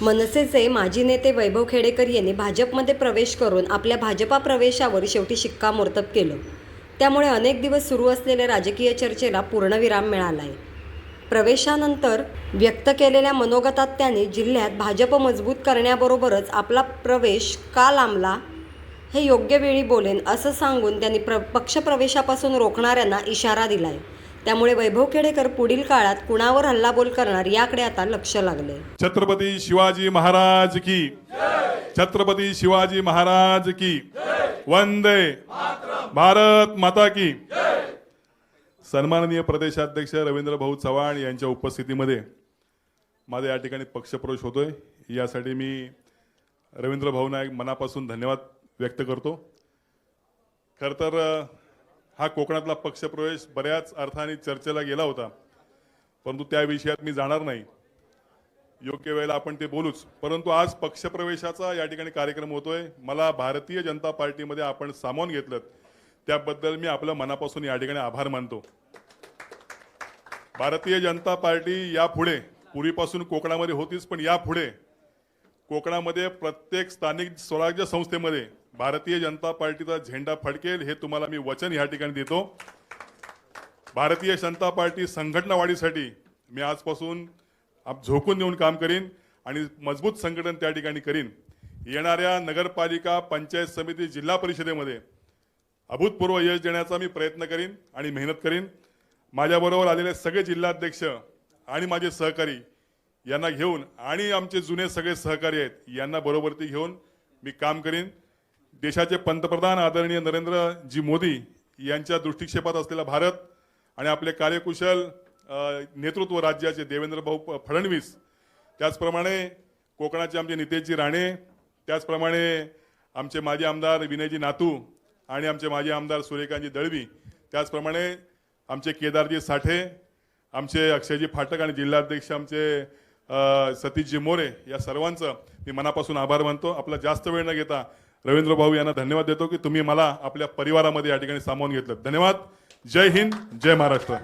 मनसेचे माजी नेते वैभव खेडेकर यांनी भाजपमध्ये प्रवेश करून आपल्या भाजपा प्रवेशावर शेवटी शिक्कामोर्तब केलं. त्यामुळे अनेक दिवस सुरू असलेल्या राजकीय चर्चेला पूर्णविराम मिळाला आहे प्रवेशानंतर व्यक्त केलेल्या मनोगतात त्यांनी जिल्ह्यात भाजप मजबूत करण्याबरोबरच आपला प्रवेश का लांबला हे योग्य वेळी बोलेन असं सांगून त्यांनी प्र पक्षप्रवेशापासून रोखणाऱ्यांना इशारा दिला आहे त्यामुळे वैभव खेडेकर पुढील काळात कुणावर हल्लाबोल करणार याकडे आता लक्ष लागले छत्रपती शिवाजी महाराज की. छत्रपती शिवाजी महाराज की. वंदे भारत माता की. सन्माननीय प्रदेशाध्यक्ष रवींद्र भाऊ चव्हाण यांच्या उपस्थितीमध्ये माझा या ठिकाणी पक्षप्रवेश होतोय. यासाठी मी रवींद्र भाऊ नाईक मनापासून धन्यवाद व्यक्त करतो. खरं तर हा कोकणातला पक्षप्रवेश बऱ्याच अर्थाने चर्चेला गेला होता. परंतु त्या विषयात मी जाणार नाही. योग्य वेळेला आपण ते बोलूच. परंतु आज पक्षप्रवेशाचा या ठिकाणी कार्यक्रम होतोय. मला भारतीय जनता पार्टीमध्ये आपण सामावून घेतलं त्याबद्दल मी आपल्या मनापासून या ठिकाणी आभार मानतो. भारतीय जनता पार्टी यापुढे पूर्वीपासून कोकणामध्ये होतीच पण यापुढे कोकणामध्ये प्रत्येक स्थानिक स्वराज्य संस्थेमध्ये भारतीय जनता पार्टीचा झेंडा फडकेल हे तुम्हाला मी वचन या ठिकाणी देतो. भारतीय जनता पार्टी संघटना वाढीसाठी मी आजपासून आप झोकून देऊन काम करीन आणि मजबूत संघटन त्या ठिकाणी करीन. येणाऱ्या नगरपालिका पंचायत समिती जिल्हा परिषदेमध्ये अभूतपूर्व यश देण्याचा मी प्रयत्न करीन आणि मेहनत करीन. माझ्याबरोबर आलेले सगळे जिल्हाध्यक्ष आणि माझे सहकारी यांना घेऊन आणि आमचे जुने सगळे सहकारी आहेत यांना बरोबरती घेऊन मी काम करीन. देशाचे पंतप्रधान आदरणीय नरेंद्रजी मोदी यांच्या दृष्टिक्षेपात असलेला भारत आणि आपले कार्यकुशल नेतृत्व राज्याचे देवेंद्र भाऊ फडणवीस त्याचप्रमाणे कोकणाचे आमचे नितेशजी राणे त्याचप्रमाणे आमचे माजी आमदार विनयजी नातू आणि आमचे माजी आमदार सूर्यकांतजी दळवी त्याचप्रमाणे आमचे केदारजी साठे आमचे अक्षयजी फाटक आणि जिल्हाध्यक्ष आमचे सतीशजी मोरे या सर्वांचं मी मनापासून आभार मानतो. आपला जास्त वेळ न घेता रवींद्र भाऊ यांना धन्यवाद देतो की तुम्ही मला आपल्या परिवारामध्ये या ठिकाणी सामावून घेतलं. धन्यवाद. जय हिंद जय महाराष्ट्र.